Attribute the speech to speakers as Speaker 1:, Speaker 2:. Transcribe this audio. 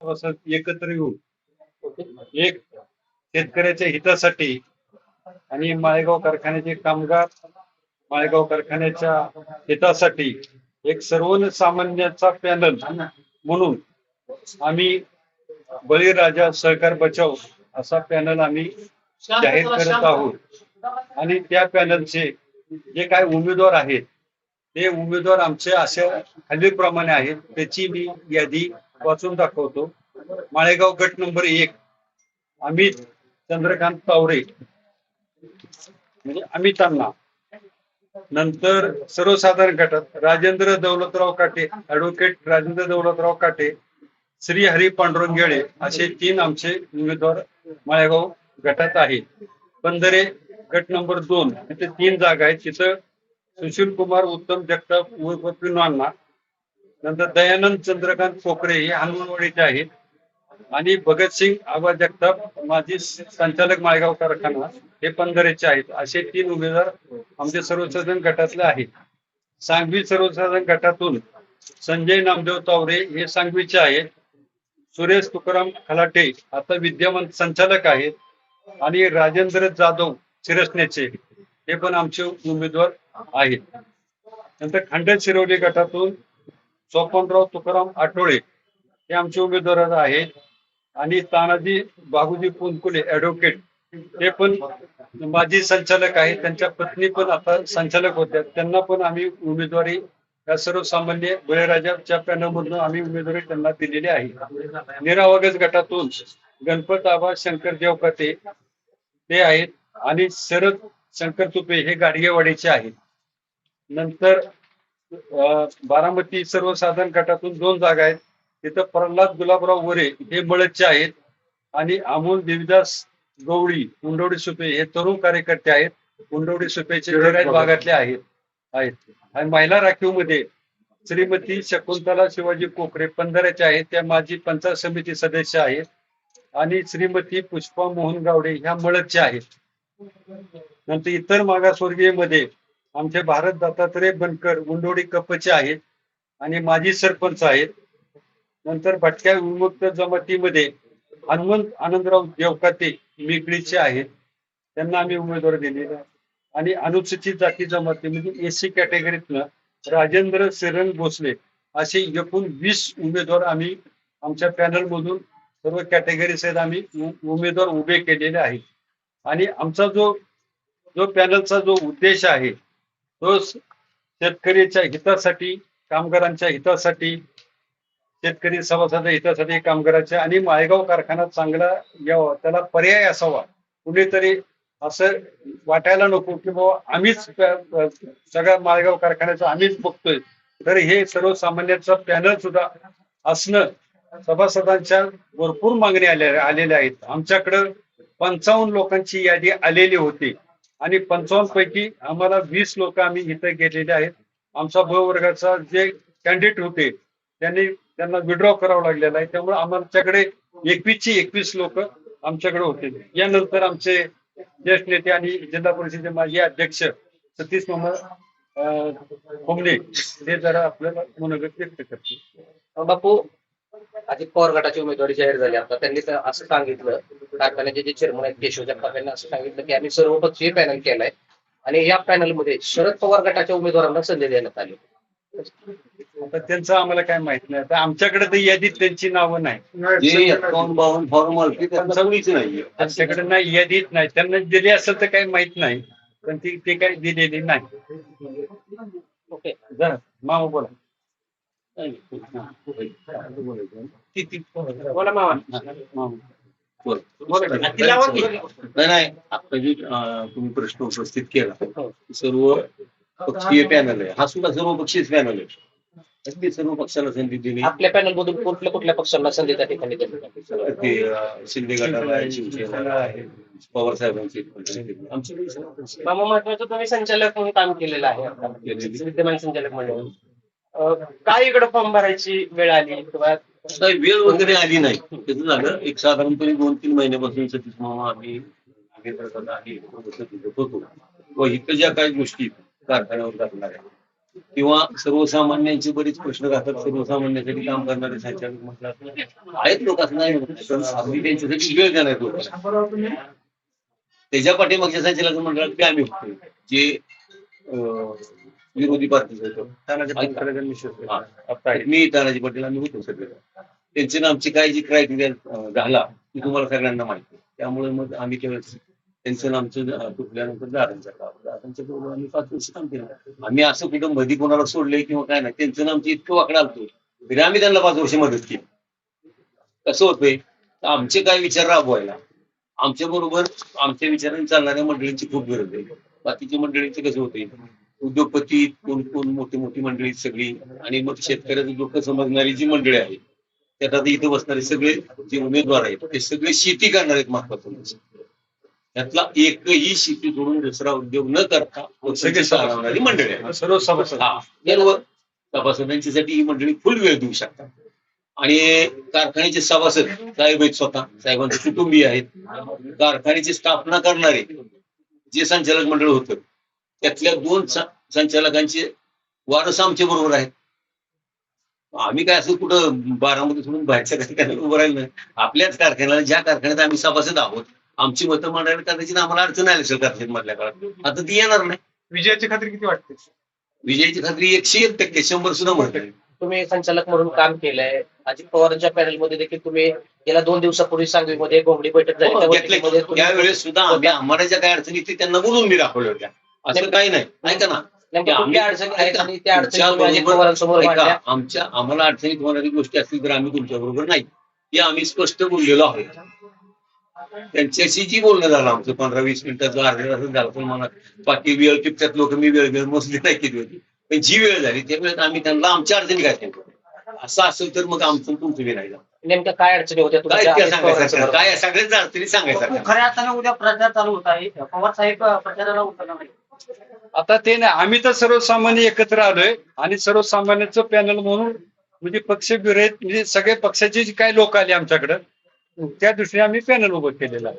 Speaker 1: एकत्र येऊन एक शेतकऱ्याच्या हितासाठी आणि माळेगाव कारखान्याचे कामगार माळेगाव कारखान्याच्या हितासाठी एक सर्वसामान्याचा पॅनल म्हणून आम्ही बळीराजा सहकार बचाव असा पॅनल आम्ही जाहीर करत आहोत. आणि त्या पॅनलचे जे काय उमेदवार आहेत ते उमेदवार आमचे अशा खालीलप्रमाणे आहेत. त्याची मी यादी वाचून दाखवतो. माळेगाव गट नंबर एक अमित चंद्रकांत तावरे. म्हणजे अमित अण्णा नंतर सर्वसाधारण गटात राजेंद्र दौलतराव काटे ऍडव्होकेट राजेंद्र दौलतराव काटे श्री हरी पांडुरंगेळे असे तीन आमचे उमेदवार माळेगाव गटात आहेत. पंधरे गट नंबर दोन इथे तीन जागा आहेत. तिथं सुशील कुमार उत्तम जगताप उर्फ पिनू नंतर दयानंद चंद्रकांत पोखरे हे हनुमानवाडीचे आहेत. आणि भगतसिंग आबा जगताप माजी संचालक माळगाव कारखाना हे पंधरेचे आहेत. असे तीन उमेदवार आमच्या सर्वसाधारण गटातले आहेत. सांगवी सर्वसाधारण गटातून संजय नामदेव तावरे हे सांगवीचे आहेत. सुरेश तुकाराम खलाटे आता विद्यमान संचालक आहेत. आणि राजेंद्र जाधव शिरसनेचे हे पण आमचे उमेदवार आहेत. नंतर खंड शिरवली गटातून सोपनराव तुकाराम आठवळे हे आमचे उमेदवार आहेत. आणि तानाजी बाबूजी पुनकुले ऍडव्होकेट ते पण माजी संचालक आहेत. त्यांच्या पत्नी पण आता संचालक होत्या. त्यांना पण आम्ही उमेदवारी या सर्वसामान्य बळीराजाच्या पॅनलमधून आम्ही उमेदवारी त्यांना दिलेली आहे. निरावगज गटातून गणपत आबा शंकर देवकाते ते आहेत. आणि शरद शंकर तुपे हे गाडगेवाडीचे आहेत. नंतर बारामती सर्वसाधारण गटातून दोन जागा आहेत. तिथं प्रल्हाद गुलाबराव वरे हे मळदचे आहेत. आणि अमोल देवीदास गवळी कुंडवडी सुपे हे तरुण कार्यकर्ते आहेत. कुंडवडी सुपेचे भागातले आहेत. आहेत. आणि महिला राखीवमध्ये श्रीमती शकुंतला शिवाजी कोकरे पंधराच्या आहेत. त्या माजी पंचायत समिती सदस्य आहेत. आणि श्रीमती पुष्पा मोहन गावडे ह्या मळदच्या आहेत. नंतर इतर मागासवर्गीयमध्ये आमचे भारत दत्तात्रय बनकर गुंडोडी कपचे आहेत आणि माजी सरपंच आहेत. नंतर भटक्या विमुक्त जमातीमध्ये हनुमंत आनंदराव देवकाते मेकळीचे आहेत. त्यांना आम्ही उमेदवार दिलेले आहे. आणि अनुसूचित जाती जमाती म्हणजे एसी कॅटेगरीतनं राजेंद्र सिरंग भोसले असे एकूण वीस उमेदवार आम्ही आमच्या पॅनल मधून सर्व कॅटेगरी सहित आम्ही उमेदवार उभे केलेले आहेत. आणि आमचा जो जो पॅनलचा जो उद्देश आहे तो शेतकऱ्याच्या हितासाठी कामगारांच्या हितासाठी शेतकरी सभासद हितासाठी कामगाराच्या आणि माळेगाव कारखाना चांगला यावा त्याला पर्याय असावा. कुणीतरी असं वाटायला नको की बाबा आम्हीच सगळ्या माळेगाव कारखान्याचा आम्हीच बघतोय. तर हे सर्वसामान्यांचा पॅनल सुद्धा असणं सभासदांच्या भरपूर मागणी आल्या आलेल्या आहेत. आमच्याकडं पंचावन्न लोकांची यादी आलेली होती. आणि पंचावन्न पैकी आम्हाला वीस लोक आम्ही इथे गेलेले आहेत. आमचा ब वर्गाचा जे कॅन्डिडेट होते त्यांनी त्यांना विड्रॉ करावं लागलेलं आहे. त्यामुळे आमच्याकडे एकवीसची एकवीस लोक आमच्याकडे होते. यानंतर आमचे ज्येष्ठ नेते आणि जिल्हा परिषदेचे माजी अध्यक्ष सतीश मोहम्मद अं, ते जरा आपल्याला मनोगत व्यक्त करतील.
Speaker 2: बापू अजित पवार गटाची उमेदवारी जाहीर झाली. आता त्यांनी तर असं सांगितलं कारखान्याचे जे चेअरमन आहेत केशव जगताप यांनी असं सांगितलं की आम्ही सर्वपक्षीय पॅनल केलाय आणि या पॅनलमध्ये शरद पवार गटाच्या उमेदवारांना संधी देण्यात आली
Speaker 1: आता त्यांचं आम्हाला काय माहीत नाही. आता आमच्याकडे तर यादीत त्यांची नावं नाही. त्यांच्याकडे नाही. यादीत नाही. त्यांना दिली असेल तर काही माहीत नाही पण ती ते काही दिलेली नाही.
Speaker 2: ओके.
Speaker 1: जरा मामा बोला.
Speaker 2: बोला.
Speaker 3: नाही नाही तुम्ही प्रश्न उपस्थित केला
Speaker 2: हो.
Speaker 3: सर्व पक्षीय पॅनल आहे हा सुद्धा सर्व पक्षीय पॅनल आहे अगदी सर्व पक्षाला संधी दिली
Speaker 2: आपल्या पॅनल मधून कुठल्या कुठल्या पक्षांना संधी त्या ठिकाणी?
Speaker 3: ते शिंदे गटाला आहे शिवसेना आहे पवार साहेबांची
Speaker 2: मामा महत्वाचं तुम्ही संचालक म्हणून काम केलेलं आहे. विद्यमान संचालक म्हणून काय इकडे फॉर्म भरायची वेळ आली? किंवा
Speaker 3: वेळ वगैरे आली नाही. त्याचं झालं एक साधारणपणे दोन तीन महिन्यापासून सतीश मामा आम्ही होतो व इथं ज्या काही गोष्टी कारखान्यावर लागणाऱ्या किंवा सर्वसामान्यांचे बरेच प्रश्न राहतात सर्वसामान्यांसाठी काम करणारे संचालक म्हटलं आहेत लोक असं नाही आम्ही त्यांच्यासाठी वेळ देणार लोक त्याच्या पाठीमागच्या संचालक मंडळात ते आम्ही होतो. जे विरोधी पार्टीचे होतो.
Speaker 1: तानाजी. आता आहे.
Speaker 3: मी तानाजी पटेल आम्ही होतो सगळे. त्यांचे आमची काय जी क्रायटेरिया झाला. ती तुम्हाला सगळ्यांना माहिती. त्यामुळे मग आम्ही त्यावेळेस त्यांचं आमचं तुटल्यानंतर दादांचा दादांच्या बरोबर आम्ही पाच वर्ष काम केलं. आम्ही असं कुठं मध्ये कोणाला सोडलंय किंवा काय नाही त्यांचं आमचं इतकं वाकडं आलतो. तरी आम्ही त्यांना पाच वर्ष मदत केली. कसं होतंय? आमचे काय विचार राबवायला. आमच्या बरोबर आमच्या विचारांनी चालणाऱ्या मंडळींची खूप गरज आहे. बाकीच्या मंडळींचं कसं होतंय? उद्योगपती कोण कोण मोठी मोठी मंडळी सगळी. आणि मग शेतकऱ्याचं दुःख समजणारी जी मंडळी आहे त्यात आता इथं बसणारे सगळे जे उमेदवार आहेत ते सगळे शेती करणार आहेत महत्वाचं म्हणजे. त्यातला एकही शेती सोडून दुसरा उद्योग न करता सगळे चालवणारी मंडळी आहे
Speaker 1: सर्व सभासद.
Speaker 3: सभासदांच्यासाठी ही मंडळी फुल वेळ देऊ शकतात. आणि कारखान्याचे सभासद साहेब आहेत स्वतः साहेबांचे कुटुंबीय आहेत. कारखान्याची स्थापना करणारे जे संचालक मंडळ होतं त्यातल्या दोन संचालकांचे वारस आमच्या बरोबर आहेत. आम्ही काय असं कुठं बारामध्ये सोडून बाहेरच्या कारखान्यात उभं राहिलं नाही. आपल्याच कारखान्याला ज्या कारखान्यात आम्ही सभासद आहोत आमची मतं मांडायला करण्याची आम्हाला अडचण आली असेल कारखान्यात मधल्या काळात. आता ती येणार नाही.
Speaker 4: विजयाची खात्री किती वाटते?
Speaker 3: विजयाची खात्री एकशे एक टक्के शंभर सुद्धा म्हणत
Speaker 2: तुम्ही संचालक म्हणून काम केलंय. अजित पवारांच्या पॅनलमध्ये देखील तुम्ही गेल्या दोन दिवसापूर्वी सांगलीमध्ये घोंगडी बैठक झाली. तुम्ही-
Speaker 3: त्यावेळेस सुद्धा आम्ही आम्हाला ज्या काय अडचणी त्यांना बोलून मी दाखवल्या होत्या. असं काही नाही. ऐका ना. आमच्या आम्हाला अडचणीत होणारी गोष्टी असतील तर आम्ही तुमच्या बरोबर नाही. हे आम्ही स्पष्ट बोललेलो आहोत. त्यांच्याशी जी बोलणं झालं आमचं पंधरा वीस मिनिटाचं अर्ध्या तासात झालं पण मला बाकी वेळ टिपत्यात लोक मी वेळ वेळ मोजली नाही केली होती. पण जी वेळ झाली त्या वेळेत आम्ही त्यांना आमच्या अडचणी काय सांगतो असं असेल तर मग आमचं तुमचं बी नाही
Speaker 2: नेमक्या काय अडचणी होत्या
Speaker 3: काय सांगायचं? काय सगळ्याच अडचणी सांगायचं
Speaker 5: खऱ्या अर्थाने उद्या प्रचार चालू होत. आहे पवार साहेब प्रचाराला उतरणार नाही
Speaker 1: आता ते नाही. आम्ही तर सर्वसामान्य एकत्र आलोय आणि सर्वसामान्यांचं पॅनल म्हणून म्हणजे पक्ष विरहित म्हणजे सगळे पक्षाचे जे काही लोक आले आमच्याकडं त्या दृष्टीने आम्ही पॅनल उभं केलेलं आहे.